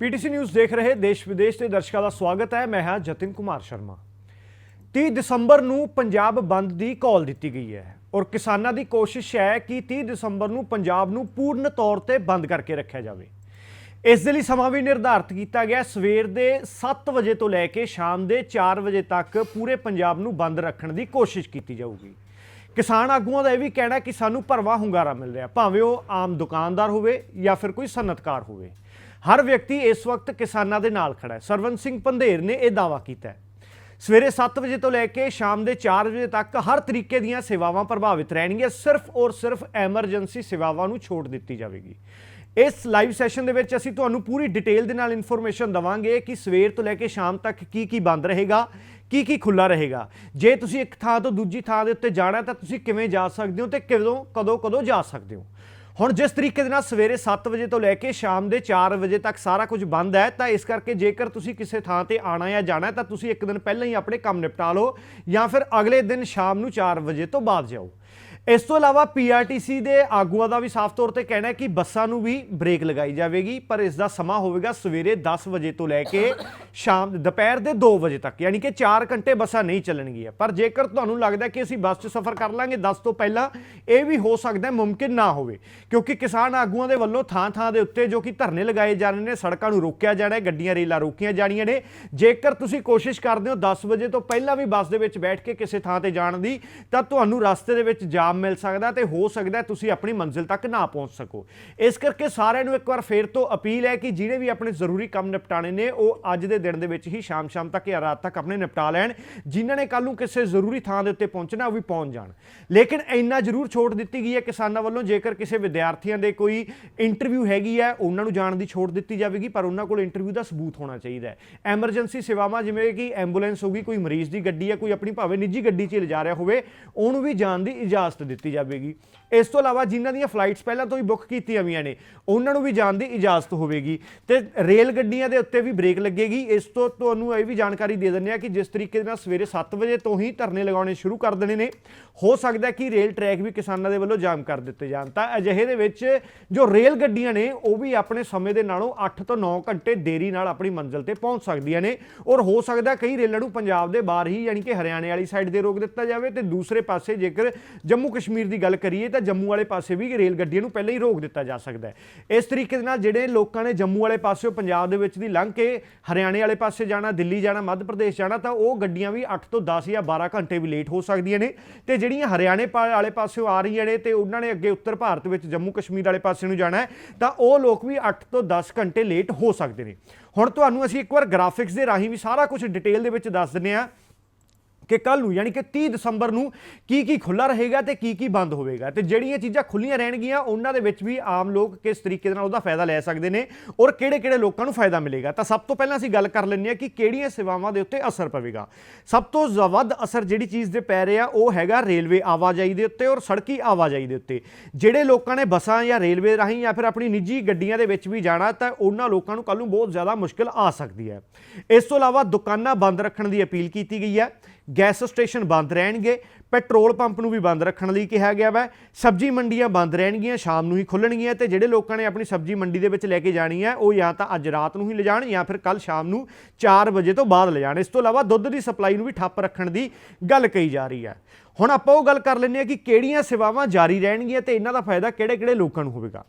PTC news ਦੇਖ ਰਹੇ ਦੇਸ਼ ਵਿਦੇਸ਼ ਦੇ ਦਰਸ਼ਕਾਂ ਦਾ ਸਵਾਗਤ ਹੈ। ਮੈਂ ਹਾਂ ਜਤਿਨ ਕੁਮਾਰ ਸ਼ਰਮਾ। 30 ਦਸੰਬਰ ਨੂੰ ਪੰਜਾਬ ਬੰਦ ਦੀ ਕਾਲ ਦਿੱਤੀ ਗਈ ਹੈ ਔਰ ਕਿਸਾਨਾਂ ਦੀ ਕੋਸ਼ਿਸ਼ ਹੈ ਕਿ 30 ਦਸੰਬਰ ਨੂੰ ਪੰਜਾਬ ਨੂੰ ਪੂਰਨ ਤੌਰ ਤੇ ਬੰਦ ਕਰਕੇ ਰੱਖਿਆ ਜਾਵੇ। ਇਸ ਦੇ ਲਈ ਸਮਾਂ ਵੀ ਨਿਰਧਾਰਤ ਕੀਤਾ ਗਿਆ। ਸਵੇਰ ਦੇ 7 ਵਜੇ ਤੋਂ ਲੈ ਕੇ ਸ਼ਾਮ ਦੇ 4 ਵਜੇ ਤੱਕ ਪੂਰੇ ਪੰਜਾਬ ਨੂੰ ਬੰਦ ਰੱਖਣ ਦੀ ਕੋਸ਼ਿਸ਼ ਕੀਤੀ ਜਾਊਗੀ। ਕਿਸਾਨ ਆਗੂਆਂ ਦਾ ਇਹ ਵੀ ਕਹਿਣਾ ਕਿ ਸਾਨੂੰ ਭਰਵਾ ਹੁੰਗਾਰਾ ਮਿਲ ਰਿਹਾ। ਭਾਵੇਂ ਉਹ ਆਮ ਦੁਕਾਨਦਾਰ ਹੋਵੇ ਜਾਂ ਫਿਰ ਕੋਈ ਸਨਅਤਕਾਰ ਹੋਵੇ। ਹਰ ਵਿਅਕਤੀ ਇਸ ਵਕਤ ਕਿਸਾਨਾਂ ਦੇ ਨਾਲ ਖੜਾ ਹੈ। ਸਰਵੰਤ ਸਿੰਘ ਪੰਧੇਰ ਨੇ ਇਹ ਦਾਅਵਾ ਕੀਤਾ ਹੈ। ਸਵੇਰੇ 7 ਵਜੇ ਤੋਂ ਲੈ ਕੇ ਸ਼ਾਮ ਦੇ 4 ਵਜੇ ਤੱਕ ਹਰ ਤਰੀਕੇ ਦੀਆਂ ਸੇਵਾਵਾਂ ਪ੍ਰਭਾਵਿਤ ਰਹਿਣਗੀਆਂ। ਸਿਰਫ ਔਰ ਸਿਰਫ ਐਮਰਜੈਂਸੀ ਸੇਵਾਵਾਂ ਨੂੰ ਛੋਟ ਦਿੱਤੀ ਜਾਵੇਗੀ। ਇਸ ਲਾਈਵ ਸੈਸ਼ਨ ਦੇ ਵਿੱਚ ਅਸੀਂ ਤੁਹਾਨੂੰ ਪੂਰੀ ਡਿਟੇਲ ਦੇ ਨਾਲ ਇਨਫੋਰਮੇਸ਼ਨ ਦਵਾਂਗੇ ਕਿ ਸਵੇਰ ਤੋਂ ਲੈ ਕੇ ਸ਼ਾਮ ਤੱਕ ਕੀ ਕੀ ਬੰਦ ਰਹੇਗਾ, ਕੀ ਕੀ ਖੁੱਲਾ ਰਹੇਗਾ। ਜੇ ਤੁਸੀਂ ਇੱਕ ਥਾਂ ਤੋਂ ਦੂਜੀ ਥਾਂ ਦੇ ਉੱਤੇ ਜਾਣਾ ਤਾਂ ਤੁਸੀਂ ਕਿਵੇਂ ਜਾ ਸਕਦੇ ਹੋ ਤੇ ਕਦੋਂ ਕਦੋਂ ਕਦੋਂ ਜਾ ਸਕਦੇ ਹੋ। ਹੁਣ ਜਿਸ ਤਰੀਕੇ ਦੇ ਨਾਲ ਸਵੇਰੇ 7 ਵਜੇ ਤੋਂ ਲੈ ਕੇ ਸ਼ਾਮ ਦੇ 4 ਵਜੇ ਤੱਕ ਸਾਰਾ ਕੁਝ ਬੰਦ ਹੈ, ਤਾਂ ਇਸ ਕਰਕੇ ਜੇਕਰ ਤੁਸੀਂ ਕਿਸੇ ਥਾਂ ਤੇ ਆਣਾ ਜਾਂ ਜਾਣਾ ਤਾਂ ਤੁਸੀਂ ਇੱਕ ਦਿਨ ਪਹਿਲਾਂ ਹੀ ਆਪਣੇ ਕੰਮ ਨਿਪਟਾ ਲਓ ਜਾਂ ਫਿਰ ਅਗਲੇ ਦਿਨ ਸ਼ਾਮ ਨੂੰ 4 ਵਜੇ ਤੋਂ ਬਾਅਦ ਜਾਓ। ਇਸ ਤੋਂ ਇਲਾਵਾ ਪੀਆਰਟੀਸੀ ਦੇ ਆਗੂਆਂ ਦਾ ਵੀ ਸਾਫ਼ ਤੌਰ ਤੇ ਕਹਿਣਾ ਹੈ ਕਿ ਬੱਸਾਂ ਨੂੰ ਵੀ ਬ੍ਰੇਕ ਲਗਾਈ ਜਾਵੇਗੀ, ਪਰ ਇਸ ਦਾ ਸਮਾਂ ਹੋਵੇਗਾ ਸਵੇਰੇ 10 ਵਜੇ ਤੋਂ ਲੈ ਕੇ ਸ਼ਾਮ, ਦੁਪਹਿਰ ਦੇ 2 ਵਜੇ ਤੱਕ, ਯਾਨੀ ਕਿ 4 ਘੰਟੇ ਬੱਸਾਂ ਨਹੀਂ ਚੱਲਣਗੀਆਂ। ਪਰ ਜੇਕਰ ਤੁਹਾਨੂੰ ਲੱਗਦਾ ਕਿ ਅਸੀਂ ਬੱਸ 'ਚ ਸਫ਼ਰ ਕਰ ਲਾਂਗੇ 10 ਤੋਂ ਪਹਿਲਾਂ ਇਹ ਵੀ ਹੋ ਸਕਦਾ ਮੁਮਕਿਨ ਨਾ ਹੋਵੇ, ਕਿਉਂਕਿ ਕਿਸਾਨ ਆਗੂਆਂ ਦੇ ਵੱਲੋਂ ਥਾਂ-ਥਾਂ ਦੇ ਉੱਤੇ ਜੋ ਕਿ ਧਰਨੇ ਲਗਾਏ ਜਾ ਰਹੇ ਨੇ, ਸੜਕਾਂ ਨੂੰ ਰੋਕਿਆ ਜਾਣਾ ਹੈ, ਗੱਡੀਆਂ, ਰੇਲਾਂ ਰੋਕੀਆਂ ਜਾਣੀਆਂ ਨੇ। ਜੇਕਰ ਤੁਸੀਂ ਕੋਸ਼ਿਸ਼ ਕਰਦੇ ਹੋ 10 ਵਜੇ ਤੋਂ ਪਹਿਲਾਂ ਵੀ ਬੱਸ ਦੇ ਵਿੱਚ ਬੈਠ ਕੇ ਕਿਸੇ ਥਾਂ ਤੇ ਜਾਣ ਦੀ, ਤਾਂ ਤੁਹਾਨੂੰ ਰਸਤੇ ਦੇ ਵਿੱਚ ਜਾਮ ਮਿਲ ਸਕਦਾ ਤੇ ਹੋ ਸਕਦਾ ਤੁਸੀਂ ਆਪਣੀ ਮੰਜ਼ਿਲ ਤੱਕ ਨਾ ਪਹੁੰਚ ਸਕੋ। ਇਸ ਕਰਕੇ ਸਾਰਿਆਂ ਨੂੰ ਇੱਕ ਵਾਰ ਫੇਰ ਤੋਂ ਅਪੀਲ ਹੈ ਕਿ ਜਿਹੜੇ ਵੀ ਆਪਣੇ ਜ਼ਰੂਰੀ ਕੰਮ ਨਿਪਟਾਣੇ ਨੇ, ਉਹ ਅੱਜ ਦੇ ਦਿਨ ਦੇ ਵਿੱਚ ਹੀ ਸ਼ਾਮ-ਸ਼ਾਮ ਤੱਕ ਜਾਂ ਰਾਤ ਤੱਕ ਆਪਣੇ ਨਿਪਟਾ ਲੈਣ। ਜਿਨ੍ਹਾਂ ਨੇ ਕੱਲ ਨੂੰ ਕਿਸੇ ਜ਼ਰੂਰੀ ਥਾਂ ਦੇ ਉੱਤੇ ਪਹੁੰਚਣਾ, ਉਹ ਵੀ ਪਹੁੰਚ ਜਾਣ। ਲੇਕਿਨ ਇੰਨਾ ਜ਼ਰੂਰ ਛੋਟ ਦਿੱਤੀ ਗਈ ਹੈ ਕਿਸਾਨਾਂ ਵੱਲੋਂ, ਜੇਕਰ ਕਿਸੇ ਵਿਦਿਆਰਥੀਆਂ ਦੇ ਕੋਈ ਇੰਟਰਵਿਊ ਹੈਗੀ ਹੈ, ਉਹਨਾਂ ਨੂੰ ਜਾਣ ਦੀ ਛੋਟ ਦਿੱਤੀ ਜਾਵੇਗੀ, ਪਰ ਉਹਨਾਂ ਕੋਲ ਇੰਟਰਵਿਊ ਦਾ ਸਬੂਤ ਹੋਣਾ ਚਾਹੀਦਾ ਹੈ। ਐਮਰਜੈਂਸੀ ਸੇਵਾਵਾਂ, ਜਿਵੇਂ ਕਿ ਐਂਬੂਲੈਂਸ ਹੋਗੀ ਕੋਈ ਮਰੀਜ਼ ਦੀ ਗੱਡੀ ਹੈ, ਕੋਈ ਆਪਣੀ ਭਾਵੇਂ ਨਿੱਜੀ ਗੱਡੀ 'ਚ ਲਿਜਾ ਰਿਹਾ ਹੋਵੇ, ਉਹਨੂੰ ਵੀ ਜਾਣ ਦੀ ਇਜਾਜ਼ਤ ਦਿੱਤੀ ਜਾਵੇਗੀ। ਇਸ ਤੋਂ ਇਲਾਵਾ ਜਿਨ੍ਹਾਂ ਦੀਆਂ ਫਲਾਈਟਸ ਪਹਿਲਾਂ ਤੋਂ ਹੀ ਬੁੱਕ ਕੀਤੀਆਂ ਹੋਈਆਂ ਨੇ, ਉਹਨਾਂ ਨੂੰ ਵੀ ਜਾਣ ਦੀ ਇਜਾਜ਼ਤ ਹੋਵੇਗੀ। ਤੇ ਰੇਲ ਗੱਡੀਆਂ ਦੇ ਉੱਤੇ ਵੀ ਬ੍ਰੇਕ ਲੱਗੇਗੀ। ਇਸ ਤੋਂ ਤੁਹਾਨੂੰ ਇਹ ਵੀ ਜਾਣਕਾਰੀ ਦੇ ਦਿੰਦੇ ਆ ਕਿ ਜਿਸ ਤਰੀਕੇ ਦੇ ਨਾਲ ਸਵੇਰੇ 7 ਵਜੇ ਤੋਂ ਹੀ ਧਰਨੇ ਲਗਾਉਣੇ ਸ਼ੁਰੂ ਕਰ ਦੇਣੇ ਨੇ। ਹੋ ਸਕਦਾ ਕਿ ਰੇਲ ਟਰੈਕ ਵੀ ਕਿਸਾਨਾਂ ਦੇ ਵੱਲੋਂ ਜਾਮ ਕਰ ਦਿੱਤੇ ਜਾਣ। ਤਾਂ ਅਜਿਹੇ ਦੇ ਵਿੱਚ ਜੋ ਰੇਲ ਗੱਡੀਆਂ ਨੇ, ਉਹ ਵੀ ਆਪਣੇ ਸਮੇਂ ਦੇ ਨਾਲੋਂ 8 ਤੋਂ 9 ਘੰਟੇ ਦੇਰੀ ਨਾਲ ਆਪਣੀ ਮੰਜ਼ਿਲ ਤੇ ਪਹੁੰਚ ਸਕਦੀਆਂ ਨੇ। ਔਰ ਹੋ ਸਕਦਾ ਕਈ ਰੇਲਾਂ ਨੂੰ ਪੰਜਾਬ ਦੇ ਬਾਹਰ ਹੀ, ਯਾਨੀ ਕਿ ਹਰਿਆਣੇ ਵਾਲੀ ਸਾਈਡ ਦੇ ਰੋਕ ਦਿੱਤਾ ਜਾਵੇ। ਤੇ ਦੂਸਰੇ ਪਾਸੇ ਜੇਕਰ ਜੰਮੂ ਜੰਮੂ ਕਸ਼ਮੀਰ ਦੀ ਗੱਲ ਕਰੀਏ ਤਾਂ ਜੰਮੂ ਵਾਲੇ ਪਾਸੇ ਵੀ ਰੇਲ ਗੱਡੀਆਂ ਨੂੰ ਪਹਿਲਾਂ ਹੀ ਰੋਕ ਦਿੱਤਾ ਜਾ ਸਕਦਾ ਹੈ। ਇਸ ਤਰੀਕੇ ਦੇ ਨਾਲ ਜਿਹੜੇ ਲੋਕਾਂ ਨੇ ਜੰਮੂ ਵਾਲੇ ਪਾਸਿਓਂ ਪੰਜਾਬ ਦੇ ਵਿੱਚ ਦੀ ਲੰਘ ਕੇ ਹਰਿਆਣੇ ਵਾਲੇ ਪਾਸੇ ਜਾਣਾ, ਦਿੱਲੀ ਜਾਣਾ, ਮੱਧ ਪ੍ਰਦੇਸ਼ ਜਾਣਾ, ਤਾਂ ਉਹ ਗੱਡੀਆਂ ਵੀ 8 ਤੋਂ 10 ਜਾਂ 12 ਘੰਟੇ ਵੀ ਲੇਟ ਹੋ ਸਕਦੀਆਂ ਨੇ। ਤੇ ਜਿਹੜੀਆਂ ਹਰਿਆਣੇ ਪਾ- ਵਾਲੇ ਪਾਸਿਓਂ ਆ ਰਹੀਆਂ ਨੇ ਤੇ ਉਹਨਾਂ ਨੇ ਅੱਗੇ ਉੱਤਰ ਭਾਰਤ ਵਿੱਚ ਜੰਮੂ ਕਸ਼ਮੀਰ ਵਾਲੇ ਪਾਸੇ ਨੂੰ ਜਾਣਾ ਹੈ, ਤਾਂ ਉਹ ਲੋਕ ਵੀ 8 ਤੋਂ 10 ਘੰਟੇ ਲੇਟ ਹੋ ਸਕਦੇ ਨੇ। ਹੁਣ ਤੁਹਾਨੂੰ ਅਸੀਂ ਇੱਕ ਵਾਰ ਗ੍ਰਾਫਿਕਸ ਦੇ ਰਾਹੀਂ ਵੀ ਸਾਰਾ ਕੁਝ ਡਿਟੇਲ ਦੇ ਵਿੱਚ ਦੱਸ ਦਿੰਨੇ ਆ ਕਿ ਕੱਲ ਨੂੰ, ਯਾਨੀ ਕਿ 30 ਦਸੰਬਰ ਨੂੰ ਕੀ ਕੀ ਖੁੱਲਾ ਰਹੇਗਾ ਤੇ ਕੀ ਕੀ ਬੰਦ ਹੋਵੇਗਾ। ਤੇ ਜਿਹੜੀਆਂ ਚੀਜ਼ਾਂ ਖੁੱਲੀਆਂ ਰਹਿਣਗੀਆਂ, ਉਹਨਾਂ ਦੇ ਵਿੱਚ ਵੀ ਆਮ ਲੋਕ ਕਿਸ ਤਰੀਕੇ ਦੇ ਨਾਲ ਉਹਦਾ ਫਾਇਦਾ ਲੈ ਸਕਦੇ ਨੇ ਔਰ ਕਿਹੜੇ-ਕਿਹੜੇ ਲੋਕਾਂ ਨੂੰ ਫਾਇਦਾ ਮਿਲੇਗਾ। ਤਾਂ ਸਭ ਤੋਂ ਪਹਿਲਾਂ ਅਸੀਂ ਗੱਲ ਕਰ ਲੈਂਦੇ ਹਾਂ ਕਿ ਕਿਹੜੀਆਂ ਸੇਵਾਵਾਂ ਦੇ ਉੱਤੇ ਅਸਰ ਪਵੇਗਾ। ਸਭ ਤੋਂ ਜ਼- ਵੱਧ ਅਸਰ ਜਿਹੜੀ ਚੀਜ਼ ਦੇ ਪੈ ਰਿਹਾ, ਉਹ ਹੈਗਾ ਰੇਲਵੇ ਆਵਾਜਾਈ ਦੇ ਉੱਤੇ ਔਰ ਸੜਕੀ ਆਵਾਜਾਈ ਦੇ ਉੱਤੇ। ਜਿਹੜੇ ਲੋਕਾਂ ਨੇ ਬੱਸਾਂ ਜਾਂ ਰੇਲਵੇ ਰਾਹੀਂ ਜਾਂ ਫਿਰ ਆਪਣੀ ਨਿੱਜੀ ਗੱਡੀਆਂ ਦੇ ਵਿੱਚ ਵੀ ਜਾਣਾ, ਤਾਂ ਉਹਨਾਂ ਲੋਕਾਂ ਨੂੰ ਕੱਲ ਨੂੰ ਬਹੁਤ ਜ਼ਿਆਦਾ ਮੁਸ਼ਕਲ ਆ ਸਕਦੀ ਹੈ। ਇਸ ਤੋਂ ਇਲਾਵਾ ਦੁਕਾਨਾਂ ਬੰਦ ਰੱਖਣ ਦੀ ਅਪੀਲ ਕੀਤੀ ਗਈ ਹੈ। ਗੈਸ ਸਟੇਸ਼ਨ ਬੰਦ ਰਹਿਣਗੇ, ਪੈਟਰੋਲ ਪੰਪ ਨੂੰ ਵੀ ਬੰਦ ਰੱਖਣ ਲਈ ਕਿਹਾ ਗਿਆ ਵਾ। ਸਬਜ਼ੀ ਮੰਡੀਆਂ ਬੰਦ ਰਹਿਣਗੀਆਂ, ਸ਼ਾਮ ਨੂੰ ਹੀ ਖੁੱਲਣਗੀਆਂ ਤੇ ਜਿਹੜੇ ਲੋਕਾਂ ਨੇ ਆਪਣੀ ਸਬਜ਼ੀ ਮੰਡੀ ਦੇ ਵਿੱਚ ਲੈ ਕੇ ਜਾਣੀ ਹੈ ਉਹ ਜਾਂ ਤਾਂ ਅੱਜ ਰਾਤ ਨੂੰ ਹੀ ਲਿਜਾਣ ਜਾਂ ਫਿਰ ਕੱਲ ਸ਼ਾਮ ਨੂੰ 4 ਵਜੇ ਤੋਂ ਬਾਅਦ ਲਿਜਾਣ। ਇਸ ਤੋਂ ਇਲਾਵਾ ਦੁੱਧ ਦੀ ਸਪਲਾਈ ਨੂੰ ਵੀ ਠੱਪ ਰੱਖਣ ਦੀ ਗੱਲ ਕਹੀ ਜਾ ਰਹੀ ਹੈ ਹੁਣ ਆਪਾਂ ਉਹ ਗੱਲ ਕਰ ਲੈਂਦੇ ਹਾਂ ਕਿ ਕਿਹੜੀਆਂ ਸੇਵਾਵਾਂ ਜਾਰੀ ਰਹਿਣਗੀਆਂ ਤੇ ਇਹਨਾਂ ਦਾ ਫਾਇਦਾ ਕਿਹੜੇ-ਕਿਹੜੇ ਲੋਕਾਂ ਨੂੰ ਹੋਵੇਗਾ।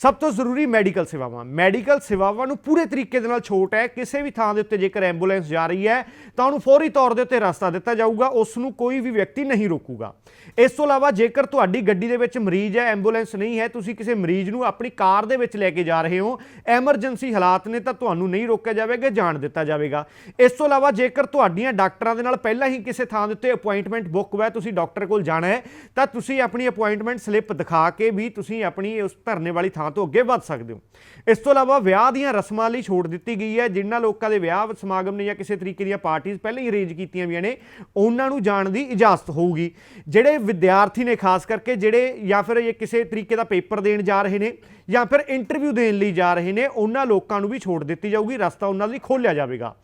ਸਭ ਤੋਂ ਜ਼ਰੂਰੀ ਮੈਡੀਕਲ ਸੇਵਾਵਾਂ। ਮੈਡੀਕਲ ਸੇਵਾਵਾਂ ਨੂੰ ਪੂਰੇ ਤਰੀਕੇ ਦੇ ਨਾਲ ਛੋਟ ਹੈ। ਕਿਸੇ ਵੀ ਥਾਂ ਦੇ ਉੱਤੇ ਜੇਕਰ ਐਂਬੂਲੈਂਸ ਜਾ ਰਹੀ ਹੈ, ਤਾਂ ਉਹਨੂੰ ਫੌਰੀ ਤੌਰ ਦੇ ਉੱਤੇ ਰਸਤਾ ਦਿੱਤਾ ਜਾਊਗਾ ਉਸ ਨੂੰ ਕੋਈ ਵੀ ਵਿਅਕਤੀ ਨਹੀਂ ਰੋਕੂਗਾ। ਇਸ ਤੋਂ ਇਲਾਵਾ ਜੇਕਰ ਤੁਹਾਡੀ ਗੱਡੀ ਦੇ ਵਿੱਚ ਮਰੀਜ਼ ਹੈ, ਐਂਬੂਲੈਂਸ ਨਹੀਂ ਹੈ, ਤੁਸੀਂ ਕਿਸੇ ਮਰੀਜ਼ ਨੂੰ ਆਪਣੀ ਕਾਰ ਦੇ ਵਿੱਚ ਲੈ ਕੇ ਜਾ ਰਹੇ ਹੋ, ਐਮਰਜੈਂਸੀ ਹਾਲਾਤ ਨੇ ਤਾਂ ਤੁਹਾਨੂੰ ਨਹੀਂ ਰੋਕਿਆ ਜਾਵੇਗਾ, ਜਾਣ ਦਿੱਤਾ ਜਾਵੇਗਾ। ਇਸ ਤੋਂ ਇਲਾਵਾ ਜੇਕਰ ਤੁਹਾਡੀਆਂ ਡਾਕਟਰਾਂ ਦੇ ਨਾਲ ਪਹਿਲਾਂ ਹੀ ਕਿਸੇ ਥਾਂ ਦੇ ਉੱਤੇ ਅਪਾਇੰਟਮੈਂਟ ਬੁੱਕ ਹੋਇਆ, ਤੁਸੀਂ ਡਾਕਟਰ ਕੋਲ ਜਾਣਾ ਹੈ, ਤਾਂ ਤੁਸੀਂ ਆਪਣੀ ਅਪਾਇੰਟਮੈਂਟ ਸਲਿੱਪ ਦਿਖਾ ਕੇ ਵੀ ਤੁਸੀਂ ਆਪਣੀ ਉਸ ਧਰਨੇ ਵਾਲੀ ਥਾਂ ਤੋਂ ਅੱਗੇ ਵੱਧ ਸਕਦੇ ਹੋ। ਇਸ ਤੋਂ ਇਲਾਵਾ ਵਿਆਹ ਦੀਆਂ ਰਸਮਾਂ ਲਈ ਛੋਟ ਦਿੱਤੀ ਗਈ ਹੈ, ਜਿਨ੍ਹਾਂ ਲੋਕਾਂ ਦੇ ਵਿਆਹ ਸਮਾਗਮ ਨੇ ਜਾਂ ਕਿਸੇ ਤਰੀਕੇ ਦੀਆਂ ਪਾਰਟੀਆਂ ਪਹਿਲਾਂ ਹੀ ਅਰੇਂਜ ਕੀਤੀਆਂ ਹੋਈਆਂ ਨੇ, ਉਹਨਾਂ ਨੂੰ ਜਾਣ ਦੀ ਇਜਾਜ਼ਤ ਹੋਊਗੀ। ਜਿਹੜੇ ਵਿਦਿਆਰਥੀ ਨੇ ਖਾਸ ਕਰਕੇ ਜਿਹੜੇ ਜਾਂ ਫਿਰ ਇਹ ਕਿਸੇ ਤਰੀਕੇ ਦਾ ਪੇਪਰ ਦੇਣ ਜਾ ਰਹੇ ਨੇ ਜਾਂ ਫਿਰ ਇੰਟਰਵਿਊ ਦੇਣ ਲਈ ਜਾ ਰਹੇ ਨੇ, ਉਹਨਾਂ ਲੋਕਾਂ ਨੂੰ ਵੀ ਛੋਟ ਦਿੱਤੀ ਜਾਊਗੀ, ਰਸਤਾ ਉਹਨਾਂ ਲਈ ਖੋਲ੍ਹਿਆ ਜਾਵੇਗਾ।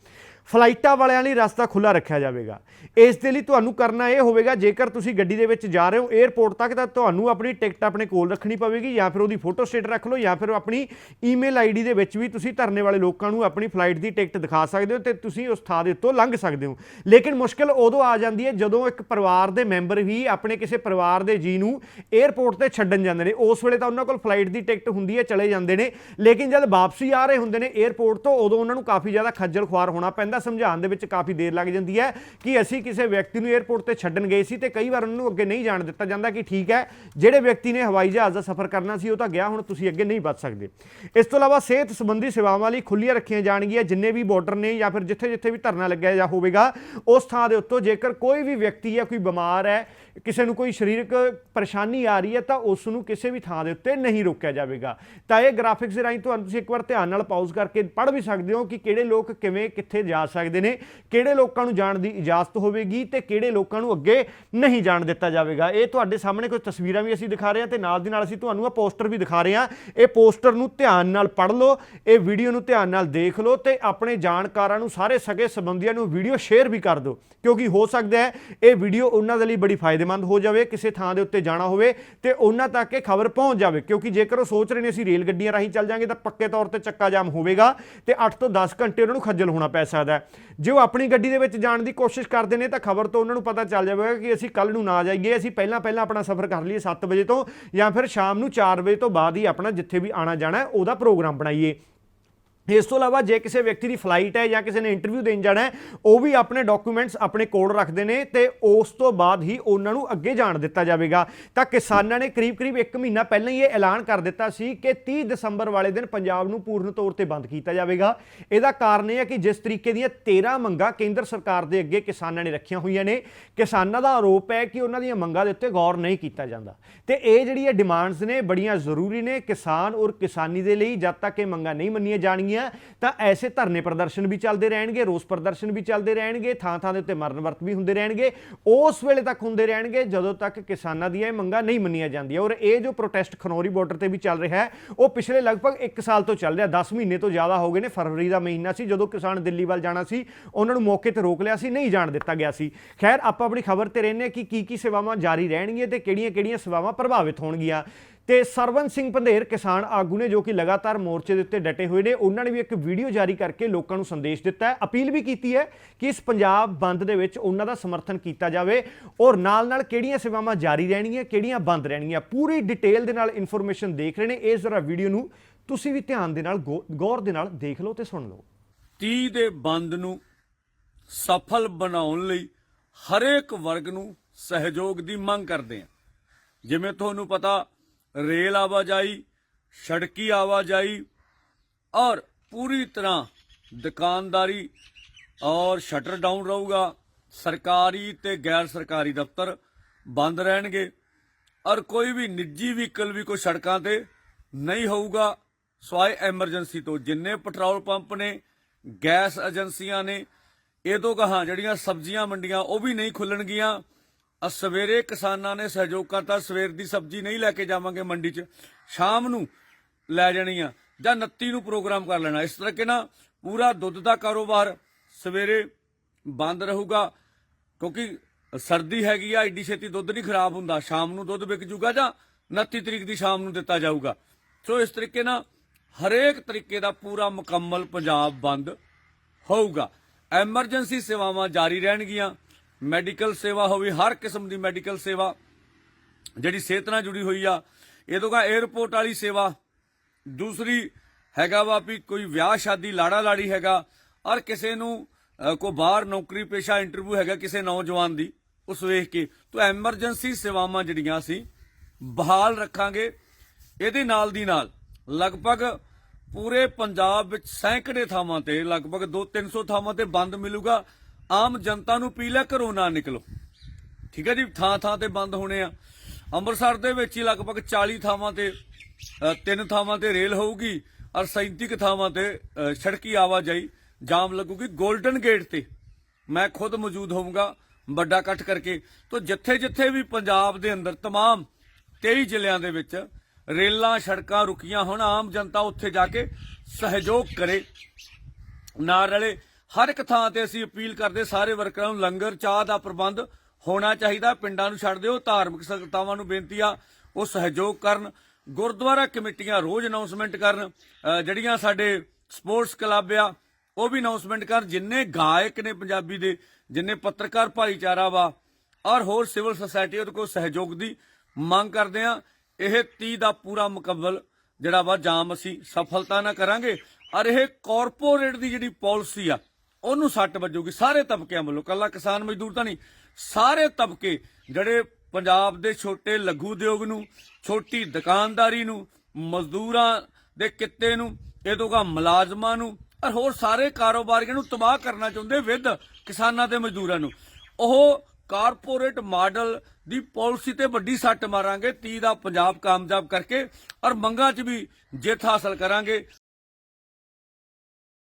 ਫਲਾਈਟਾਂ ਵਾਲਿਆਂ ਲਈ ਰਸਤਾ ਖੁੱਲਾ ਰੱਖਿਆ ਜਾਵੇਗਾ। ਇਸ ਦੇ ਲਈ ਤੁਹਾਨੂੰ ਕਰਨਾ ਇਹ ਹੋਵੇਗਾ, ਜੇਕਰ ਤੁਸੀਂ ਗੱਡੀ ਦੇ ਵਿੱਚ ਜਾ ਰਹੇ ਹੋ 에어ਪੋਰਟ ਤੱਕ, ਤਾਂ ਤੁਹਾਨੂੰ ਆਪਣੀ ਟਿਕਟ ਆਪਣੇ ਕੋਲ ਰੱਖਣੀ ਪਵੇਗੀ ਜਾਂ ਫਿਰ ਉਹਦੀ ਫੋਟੋ ਸਟੇਟ ਰੱਖ ਲਓ ਜਾਂ ਫਿਰ ਆਪਣੀ ਈਮੇਲ ਆਈਡੀ ਦੇ ਵਿੱਚ ਵੀ ਤੁਸੀਂ ਧਰਨੇ ਵਾਲੇ ਲੋਕਾਂ ਨੂੰ ਆਪਣੀ ਫਲਾਈਟ ਦੀ ਟਿਕਟ ਦਿਖਾ ਸਕਦੇ ਹੋ ਤੇ ਤੁਸੀਂ ਉਸ ਥਾਂ ਦੇ ਉੱਤੋਂ ਲੰਘ ਸਕਦੇ ਹੋ। ਲੇਕਿਨ ਮੁਸ਼ਕਲ ਉਦੋਂ ਆ ਜਾਂਦੀ ਹੈ ਜਦੋਂ ਇੱਕ ਪਰਿਵਾਰ ਦੇ ਮੈਂਬਰ ਵੀ ਆਪਣੇ ਕਿਸੇ ਪਰਿਵਾਰ ਦੇ ਜੀ ਨੂੰ 에어ਪੋਰਟ ਤੇ ਛੱਡਣ ਜਾਂਦੇ ਨੇ। ਉਸ ਵੇਲੇ ਤਾਂ ਉਹਨਾਂ ਕੋਲ ਫਲਾਈਟ ਦੀ ਟਿਕਟ ਹੁੰਦੀ ਹੈ, ਚਲੇ ਜਾਂਦੇ ਨੇ। ਲੇਕਿਨ ਜਦ ਵਾਪਸੀ ਆ ਰਹੇ ਹੁੰਦੇ ਨੇ 에어ਪੋਰਟ ਤੋਂ, ਉਦੋਂ ਉਹਨਾਂ ਨੂੰ ਕਾਫੀ ਜ਼ਿਆਦਾ ਖੱਜਲ ਖੁਆਰ ਹੋਣਾ ਪੈਂਦਾ ਸਮਝਾਉਣ ਦੇ ਵਿੱਚ ਕਾਫੀ ਦੇਰ ਲੱਗ ਜਾਂਦੀ ਹੈ ਕਿ ਅਸੀਂ ਕਿਸੇ ਵਿਅਕਤੀ ਨੂੰ 에ਅਰਪੋਰਟ ਤੇ ਛੱਡਣ ਗਏ ਸੀ ਤੇ ਕਈ ਵਾਰ ਉਹਨਾਂ ਨੂੰ ਅੱਗੇ ਨਹੀਂ ਜਾਣ ਦਿੱਤਾ ਜਾਂਦਾ ਕਿ ਠੀਕ ਹੈ, ਜਿਹੜੇ ਵਿਅਕਤੀ ਨੇ ਹਵਾਈ ਜਹਾਜ਼ ਦਾ ਸਫ਼ਰ ਕਰਨਾ ਸੀ ਉਹ ਤਾਂ ਗਿਆ, ਹੁਣ ਤੁਸੀਂ ਅੱਗੇ ਨਹੀਂ ਵੱਧ ਸਕਦੇ। ਇਸ ਤੋਂ ਇਲਾਵਾ ਸਿਹਤ ਸੰਬੰਧੀ ਸੇਵਾਵਾਂ ਲਈ ਖੁੱਲੀਆਂ ਰੱਖੀਆਂ ਜਾਣਗੀਆਂ, ਜਿੰਨੇ ਵੀ ਬਾਰਡਰ ਨੇ ਜਾਂ ਫਿਰ ਜਿੱਥੇ ਜਿੱਥੇ ਵੀ ਧਰਨਾ ਲੱਗਿਆ ਜਾ ਹੋਵੇਗਾ, ਉਸ ਥਾਂ ਦੇ ਉੱਤੋਂ ਜੇਕਰ ਕੋਈ ਵੀ ਵਿਅਕਤੀ ਹੈ ਕੋਈ ਬਿਮਾਰ ਹੈ, ਕਿਸੇ ਨੂੰ ਕੋਈ ਸਰੀਰਕ ਪਰੇਸ਼ਾਨੀ ਆ ਰਹੀ ਹੈ, ਤਾਂ ਉਸ ਨੂੰ ਕਿਸੇ ਵੀ ਥਾਂ ਦੇ ਉੱਤੇ ਨਹੀਂ ਰੋਕਿਆ ਜਾਵੇਗਾ। ਤਾਂ ਇਹ ਗ੍ਰਾਫਿਕਸ ਦੇ ਰਾਹੀਂ ਤੁਹਾਨੂੰ ਤੁਸੀਂ ਇੱਕ ਵਾਰ ਧਿਆਨ ਨਾਲ ਪਾਊਜ਼ ਕਰਕੇ ਪੜ੍ਹ ਵੀ ਸਕਦੇ ਹੋ ਕਿ ਕਿਹੜੇ ਲੋਕ ਕਿਵੇਂ, ਕਿੱਥੇ ਜਾ ਸਕਦੇ ਨੇ। ਕਿਹੜੇ ਲੋਕਾਂ ਨੂੰ ਜਾਣ ਦੀ ਇਜਾਜ਼ਤ ਹੋਵੇਗੀ ਤੇ ਕਿਹੜੇ ਲੋਕਾਂ ਨੂੰ ਅੱਗੇ ਨਹੀਂ ਜਾਣ ਦਿੱਤਾ ਜਾਵੇਗਾ? ਇਹ ਤੁਹਾਡੇ ਸਾਹਮਣੇ ਕੁਝ ਤਸਵੀਰਾਂ ਵੀ ਅਸੀਂ ਦਿਖਾ ਰਹੇ ਹਾਂ ਤੇ ਨਾਲ ਦੀ ਨਾਲ ਅਸੀਂ ਤੁਹਾਨੂੰ ਇਹ ਪੋਸਟਰ ਵੀ ਦਿਖਾ ਰਹੇ ਹਾਂ। ਇਹ ਪੋਸਟਰ ਨੂੰ ਧਿਆਨ ਨਾਲ ਪੜ੍ਹ ਲਓ, ਇਹ ਵੀਡੀਓ ਨੂੰ ਧਿਆਨ ਨਾਲ ਦੇਖ ਲਓ ਤੇ ਆਪਣੇ ਜਾਣਕਾਰਾਂ ਨੂੰ ਸਾਰੇ ਸਗੇ ਸੰਬੰਧੀਆਂ ਨੂੰ ਵੀਡੀਓ ਸ਼ੇਅਰ ਵੀ ਕਰ ਦਿਓ। ਕਿਉਂਕਿ ਹੋ ਸਕਦਾ ਹੈ ਇਹ ਵੀਡੀਓ ਉਹਨਾਂ ਦੇ ਲਈ ਬੜੀ ਫਾਇਦੇਮੰਦ ਹੋ ਜਾਵੇ, ਕਿਸੇ ਥਾਂ ਦੇ ਉੱਤੇ ਜਾਣਾ ਹੋਵੇ ਤੇ ਉਹਨਾਂ ਤੱਕ ਇਹ ਖਬਰ ਪਹੁੰਚ ਜਾਵੇ। ਕਿਉਂਕਿ ਜੇਕਰ ਉਹ ਸੋਚ ਰਹੇ ਨੇ ਅਸੀਂ ਰੇਲ ਗੱਡੀਆਂ ਰਾਹੀਂ ਚੱਲ ਜਾਾਂਗੇ ਤਾਂ ਪੱਕੇ ਤੌਰ ਤੇ ਚੱਕਾ ਜਾਮ ਹੋਵੇਗਾ ਤੇ 8 ਤੋਂ 10 ਘੰਟੇ ਉਹਨਾਂ ਨੂੰ ਖੱਜਲ ਹੋਣਾ ਪੈ ਸਕਦਾ ਹੈ। ਜੇ ਉਹ ਆਪਣੀ ਗੱਡੀ ਦੇ ਵਿੱਚ ਜਾਣ ਦੀ ਕੋਸ਼ਿਸ਼ ਕਰਦੇ ਨੇ, ਤਾਂ ਖਬਰ ਤੋਂ ਉਹਨਾਂ ਨੂੰ ਪਤਾ ਚੱਲ ਜਾਵੇਗਾ ਕਿ ਅਸੀਂ ਕੱਲ ਨੂੰ ਨਾ ਜਾਈਏ, ਅਸੀਂ ਪਹਿਲਾਂ ਪਹਿਲਾਂ ਆਪਣਾ ਸਫ਼ਰ ਕਰ ਲਈਏ 7 ਵਜੇ ਤੋਂ ਜਾਂ ਫਿਰ ਸ਼ਾਮ ਨੂੰ 4 ਵਜੇ ਤੋਂ ਬਾਅਦ ਹੀ ਆਪਣਾ ਜਿੱਥੇ ਵੀ ਆਣਾ ਜਾਣਾ ਉਹਦਾ ਪ੍ਰੋਗਰਾਮ ਬਣਾਈਏ। ਇਸ ਤੋਂ ਇਲਾਵਾ ਜੇ ਕਿਸੇ ਵਿਅਕਤੀ ਦੀ ਫਲਾਈਟ ਹੈ ਜਾਂ ਕਿਸੇ ਨੇ ਇੰਟਰਵਿਊ ਦੇਣ ਜਾਣਾ ਹੈ, ਉਹ ਵੀ ਆਪਣੇ ਡਾਕੂਮੈਂਟਸ ਆਪਣੇ ਕੋਲ ਰੱਖਦੇ ਨੇ ਤੇ ਉਸ ਤੋਂ ਬਾਅਦ ਹੀ ਉਹਨਾਂ ਨੂੰ ਅੱਗੇ ਜਾਣ ਦਿੱਤਾ ਜਾਵੇਗਾ। ਤਾਂ ਕਿਸਾਨਾਂ ਨੇ ਕਰੀਬ-ਕਰੀਬ 1 ਮਹੀਨਾ ਪਹਿਲਾਂ ਹੀ ਇਹ ਐਲਾਨ ਕਰ ਦਿੱਤਾ ਸੀ ਕਿ 30 ਦਸੰਬਰ ਵਾਲੇ ਦਿਨ ਪੰਜਾਬ ਨੂੰ ਪੂਰਨ ਤੌਰ ਤੇ ਬੰਦ ਕੀਤਾ ਜਾਵੇਗਾ। ਇਹਦਾ ਕਾਰਨ ਇਹ ਹੈ ਕਿ ਜਿਸ ਤਰੀਕੇ ਦੀਆਂ 13 ਮੰਗਾਂ ਕੇਂਦਰ ਸਰਕਾਰ ਦੇ ਅੱਗੇ ਕਿਸਾਨਾਂ ਨੇ ਰੱਖੀਆਂ ਹੋਈਆਂ ਨੇ, ਕਿਸਾਨਾਂ ਦਾ ਆਰੋਪ ਹੈ ਕਿ ਉਹਨਾਂ ਦੀਆਂ ਮੰਗਾਂ ਦੇ ਉੱਤੇ ਗੌਰ ਨਹੀਂ ਕੀਤਾ ਜਾਂਦਾ। ਤੇ ਇਹ ਜਿਹੜੀਆਂ ਡਿਮਾਂਡਸ ਨੇ, ਬੜੀਆਂ ਜ਼ਰੂਰੀ ਨੇ ਕਿਸਾਨ ਔਰ ਕਿਸਾਨੀ ਦੇ ਲਈ, ਜਦ ਤੱਕ ਇਹ ਮੰਗਾਂ ਨਹੀਂ ਮੰਨੀਆਂ ਜਾਣਗੀਆਂ ਤਾਂ ਐਸੇ ਧਰਨੇ ਪ੍ਰਦਰਸ਼ਨ ਵੀ ਚੱਲਦੇ ਰਹਿਣਗੇ, ਰੋਸ ਪ੍ਰਦਰਸ਼ਨ ਵੀ ਚੱਲਦੇ ਰਹਿਣਗੇ ਥਾਂ ਥਾਂ ਦੇ ਉੱਤੇ ਮਰਨ ਵਰਤ ਵੀ ਹੁੰਦੇ ਰਹਿਣਗੇ। ਉਸ ਵੇਲੇ ਤੱਕ ਹੁੰਦੇ ਰਹਿਣਗੇ ਜਦੋਂ ਤੱਕ ਕਿਸਾਨਾਂ ਦੀਆਂ ਇਹ ਮੰਗਾਂ ਨਹੀਂ ਮੰਨੀਆਂ ਜਾਂਦੀਆਂ। ਔਰ ਇਹ ਜੋ ਪ੍ਰੋਟੈਸਟ ਖਨੌਰੀ ਬਾਰਡਰ ਤੇ ਵੀ ਚੱਲ ਰਿਹਾ ਹੈ, ਉਹ ਪਿਛਲੇ ਲਗਭਗ 1 ਸਾਲ ਤੋਂ ਚੱਲ ਰਿਹਾ। 10 ਮਹੀਨੇ ਤੋਂ ਜ਼ਿਆਦਾ ਹੋ ਗਏ ਨੇ। ਫਰਵਰੀ ਦਾ ਮਹੀਨਾ ਸੀ, ਜਦੋਂ ਕਿਸਾਨ ਦਿੱਲੀ ਵੱਲ ਜਾਣਾ ਸੀ, ਉਹਨਾਂ ਨੂੰ ਮੌਕੇ ਤੇ ਰੋਕ ਲਿਆ ਸੀ, ਨਹੀਂ ਜਾਣ ਦਿੱਤਾ ਗਿਆ ਸੀ। ਖੈਰ, ਆਪਾਂ ਆਪਣੀ ਖਬਰ ਤੇ ਰਹਿੰਦੇ ਹਾਂ ਕਿ ਕੀ ਕੀ ਸੇਵਾਵਾਂ ਜਾਰੀ ਰਹਿਣਗੀਆਂ ਤੇ ਕਿਹੜੀਆਂ-ਕਿਹੜੀਆਂ ਸੇਵਾਵਾਂ ਪ੍ਰਭਾਵਿਤ ਹੋਣਗੀਆਂ। ਤੇ ਸਰਵਨ ਸਿੰਘ ਪੰਧੇਰ ਕਿਸਾਨ ਆਗੂ ਨੇ ਜੋ ਕਿ ਲਗਾਤਾਰ ਮੋਰਚੇ ਦੇ ਉੱਤੇ ਡਟੇ ਹੋਏ ਨੇ, ਉਹਨਾਂ ਨੇ ਵੀ ਇੱਕ ਵੀਡੀਓ ਜਾਰੀ ਕਰਕੇ ਲੋਕਾਂ ਨੂੰ ਸੰਦੇਸ਼ ਦਿੱਤਾ ਹੈ। ਅਪੀਲ ਵੀ ਕੀਤੀ ਹੈ ਕਿ ਇਸ ਪੰਜਾਬ ਬੰਦ ਦੇ ਵਿੱਚ ਉਹਨਾਂ ਦਾ ਸਮਰਥਨ ਕੀਤਾ ਜਾਵੇ ਔਰ ਨਾਲ-ਨਾਲ ਕਿਹੜੀਆਂ ਸੇਵਾਵਾਂ ਜਾਰੀ ਰਹਿਣਗੀਆਂ, ਕਿਹੜੀਆਂ ਬੰਦ ਰਹਿਣਗੀਆਂ, ਪੂਰੀ ਡਿਟੇਲ ਦੇ ਨਾਲ ਇਨਫੋਰਮੇਸ਼ਨ ਦੇਖ ਰਹੇ ਨੇ। ਇਸ ਜ਼ਰਾ ਵੀਡੀਓ ਨੂੰ ਤੁਸੀਂ ਵੀ ਧਿਆਨ ਦੇ ਨਾਲ, ਗੌ- ਗੌਰ ਦੇ ਨਾਲ ਦੇਖ ਲਓ ਤੇ ਸੁਣ ਲਓ। 30 ਦੇ ਬੰਦ ਨੂੰ ਸਫਲ ਬਣਾਉਣ ਲਈ ਹਰੇਕ ਵਰਗ ਨੂੰ ਸਹਿਯੋਗ ਦੀ ਮੰਗ ਕਰਦੇ ਹਾਂ। ਜਿਵੇਂ ਤੁਹਾਨੂੰ ਪਤਾ ਰੇਲ ਆਵਾਜਾਈ, ਸੜਕੀ ਆਵਾਜਾਈ ਔਰ ਪੂਰੀ ਤਰ੍ਹਾਂ ਦੁਕਾਨਦਾਰੀ ਔਰ ਸ਼ਟਰ ਡਾਊਨ ਰਹੂਗਾ। ਸਰਕਾਰੀ ਤੇ ਗੈਰ ਸਰਕਾਰੀ ਦਫ਼ਤਰ ਬੰਦ ਰਹਿਣਗੇ ਔਰ ਕੋਈ ਵੀ ਨਿੱਜੀ ਵਹੀਕਲ ਵੀ ਕੋਈ ਸੜਕਾਂ ਤੇ ਨਹੀਂ ਹੋਊਗਾ। ਸਵਾਏ ਐਮਰਜੈਂਸੀ ਤੋਂ ਜਿੰਨੇ ਪੈਟਰੋਲ ਪੰਪ ਨੇ, ਗੈਸ ਏਜੰਸੀਆਂ ਨੇ, ਇਹ ਤੋਂ ਕਹਾ ਜਿਹੜੀਆਂ ਸਬਜ਼ੀਆਂ, ਮੰਡੀਆਂ ਉਹ ਵੀ ਨਹੀਂ ਖੁੱਲਣਗੀਆਂ। ਆ ਸਵੇਰੇ ਕਿਸਾਨਾਂ ਨੇ ਸਹਿਯੋਗ ਕਰਤਾ, ਸਵੇਰ ਦੀ ਸਬਜ਼ੀ ਨਹੀਂ ਲੈ ਕੇ ਜਾਵਾਂਗੇ ਮੰਡੀ 'ਚ, ਸ਼ਾਮ ਨੂੰ ਲੈ ਜਾਣੀ ਆ, ਜਾਂ 29 ਨੂੰ ਪ੍ਰੋਗਰਾਮ ਕਰ ਲੈਣਾ। ਇਸ ਤਰ੍ਹਾਂ ਕਿ ਨਾ, ਪੂਰਾ ਦੁੱਧ ਦਾ ਕਾਰੋਬਾਰ ਸਵੇਰੇ ਬੰਦ ਰਹੂਗਾ, ਕਿਉਂਕਿ ਸਰਦੀ ਹੈਗੀ ਆ ਐਡੀ ਛੇਤੀ ਦੁੱਧ ਨਹੀਂ ਖਰਾਬ ਹੁੰਦਾ। ਸ਼ਾਮ ਨੂੰ ਦੁੱਧ ਵਿਕ ਜੂਗਾ ਜਾਂ 29 ਤਰੀਕ ਦੀ ਸ਼ਾਮ ਨੂੰ ਦਿੱਤਾ ਜਾਊਗਾ। ਸੋ ਇਸ ਤਰੀਕੇ ਨਾਲ ਹਰੇਕ ਤਰੀਕੇ ਦਾ ਪੂਰਾ ਮੁਕੰਮਲ ਪੰਜਾਬ ਬੰਦ ਹੋਊਗਾ। ਐਮਰਜੈਂਸੀ ਸੇਵਾਵਾਂ ਜਾਰੀ ਰਹਿਣਗੀਆਂ। ਮੈਡੀਕਲ ਸੇਵਾ ਹੋਵੇ ਹਰ ਕਿਸਮ ਦੀ ਮੈਡੀਕਲ ਸੇਵਾ ਜਿਹੜੀ ਸਿਹਤ ਨਾਲ ਜੁੜੀ ਹੋਈ ਆ। ਇਹ ਤੋਂ ਕਾ 에어ਪੋਰਟ ਵਾਲੀ ਸੇਵਾ। ਦੂਸਰੀ ਹੈਗਾ ਵਾ ਵੀ ਕੋਈ ਵਿਆਹ ਸ਼ਾਦੀ ਲਾੜਾ ਲਾੜੀ ਹੈਗਾ। ਔਰ ਕਿਸੇ ਨੂੰ ਅ, ਕੋਈ ਬਾਹਰ ਨੌਕਰੀ ਪੇਸ਼ਾ ਇੰਟਰਵਿਊ ਹੈਗਾ ਕਿਸੇ ਨੌਜਵਾਨ ਦੀ ਉਸ ਵੇਖ ਕੇ। ਤਾਂ ਐਮਰਜੈਂਸੀ ਸੇਵਾਵਾਂ ਜਿਹੜੀਆਂ ਸੀ ਬਹਾਲ ਰੱਖਾਂਗੇ ਇਹਦੇ ਨਾਲ ਦੀ ਨਾਲ ਲਗਭਗ ਪੂਰੇ ਪੰਜਾਬ ਵਿੱਚ ਸੈਂਕੜੇ ਥਾਵਾਂ ਤੇ ਲਗਭਗ 2-300 ਥਾਵਾਂ ਤੇ ਬੰਦ ਮਿਲੂਗਾ। ਆਮ ਜਨਤਾ ਨੂੰ ਅਪੀਲ ਹੈ ਘਰੋਂ ਨਾ ਨਿਕਲੋ। ਠੀਕ ਹੈ ਜੀ? ਥਾਂ ਥਾਂ ਤੇ ਬੰਦ ਹੋਣੇ ਆ। ਅੰਮ੍ਰਿਤਸਰ ਦੇ ਵਿੱਚ ਹੀ ਲਗਭਗ 40 ਥਾਵਾਂ ਤੇ ਤਿੰਨ ਥਾਵਾਂ ਤੇ ਰੇਲ ਹੋਊਗੀ ਔਰ 37 ਥਾਵਾਂ ਤੇ ਸੜਕੀ ਆਵਾਜਾਈ ਜਾਮ ਲੱਗੂਗੀ 골ਡਨ ਗੇਟ ਤੇ। ਮੈਂ ਖੁਦ ਮੌਜੂਦ ਹੋਊਂਗਾ ਵੱਡਾ ਇਕੱਠ ਕਰਕੇ। ਤੋਂ ਜਿੱਥੇ-ਜਿੱਥੇ ਵੀ ਪੰਜਾਬ ਦੇ ਅੰਦਰ ਤਮਾਮ 23 ਜ਼ਿਲ੍ਹਿਆਂ ਦੇ ਵਿੱਚ ਰੇਲਾਂ, ਸੜਕਾਂ ਰੁਕੀਆਂ ਹੋਣ, ਆਮ ਜਨਤਾ ਉੱਥੇ ਜਾ ਕੇ ਸਹਿਯੋਗ ਕਰੇ ਨਾ ਰਲੇ। ਹਰ ਇੱਕ ਥਾਂ ਤੇ ਅਸੀਂ ਅਪੀਲ ਕਰਦੇ ਸਾਰੇ ਵਰਕਰਾਂ ਨੂੰ ਲੰਗਰ, ਚਾਹ ਦਾ ਪ੍ਰਬੰਧ ਹੋਣਾ ਚਾਹੀਦਾ, ਪਿੰਡਾਂ ਨੂੰ ਛੱਡ ਦਿਓ, ਧਾਰਮਿਕ ਸੰਗਤਾਵਾਂ ਨੂੰ ਬੇਨਤੀ ਆ, ਉਹ ਸਹਿਯੋਗ ਕਰਨ, ਗੁਰਦੁਆਰਾ ਕਮੇਟੀਆਂ ਰੋਜ਼ ਅਨਾਉਂਸਮੈਂਟ ਕਰਨ ਜਿਹੜੀਆਂ ਸਾਡੇ ਸਪੋਰਟਸ ਕਲੱਬ ਆ, ਉਹ ਵੀ ਅਨਾਉਂਸਮੈਂਟ ਕਰਨ, ਜਿੰਨੇ ਗਾਇਕ ਨੇ ਪੰਜਾਬੀ ਦੇ, ਜਿੰਨੇ ਪੱਤਰਕਾਰ ਭਾਈਚਾਰਾ ਵਾ, ਔਰ ਹੋਰ ਸਿਵਲ ਸੁਸਾਇਟੀ ਉਹਦੇ ਕੋਲ ਸਹਿਯੋਗ ਦੀ ਮੰਗ ਕਰਦੇ ਆ, ਇਹ 30 ਦਾ ਪੂਰਾ ਮੁਕੰਮਲ ਜਿਹੜਾ ਵਾ ਜਾਮ ਅਸੀਂ ਸਫਲਤਾ ਨਾਲ ਕਰਾਂਗੇ, ਔਰ ਇਹ ਕਾਰਪੋਰੇਟ ਦੀ ਜਿਹੜੀ ਪਾਲਿਸੀ ਆ ਉਹਨੂੰ ਸੱਟ ਵੱਜੂਗੀ, ਸਾਰੇ ਤਬਕਿਆਂ ਵੱਲੋਂ। ਕੱਲਾ ਕਿਸਾਨ ਮਜ਼ਦੂਰ ਤਾਂ ਨਹੀਂ, ਸਾਰੇ ਤਬਕੇ, ਜਿਹੜੇ ਪੰਜਾਬ ਦੇ ਛੋਟੇ ਲਘੂ ਉਦਯੋਗ ਨੂੰ, ਛੋਟੀ ਦੁਕਾਨਦਾਰੀ ਨੂੰ, ਮਜ਼ਦੂਰਾਂ ਦੇ ਕਿੱਤੇ ਨੂੰ, ਇਹ ਤੋਂ ਮੁਲਾਜ਼ਮਾਂ ਨੂੰ, ਔਰ ਹੋਰ ਸਾਰੇ ਕਾਰੋਬਾਰੀਆਂ ਨੂੰ ਤਬਾਹ ਕਰਨਾ ਚਾਹੁੰਦੇ ਵਿਦ ਕਿਸਾਨਾਂ ਤੇ ਮਜ਼ਦੂਰਾਂ ਨੂੰ। ਉਹ ਕਾਰਪੋਰੇਟ ਮਾਡਲ ਦੀ ਪਾਲਿਸੀ ਤੇ ਵੱਡੀ ਸੱਟ ਮਾਰਾਂਗੇ 30 ਦਾ ਪੰਜਾਬ ਕਾਮਯਾਬ ਕਰਕੇ, ਔਰ ਮੰਗਾਂ 'ਚ ਵੀ ਜਿੱਤ ਹਾਸਲ ਕਰਾਂਗੇ।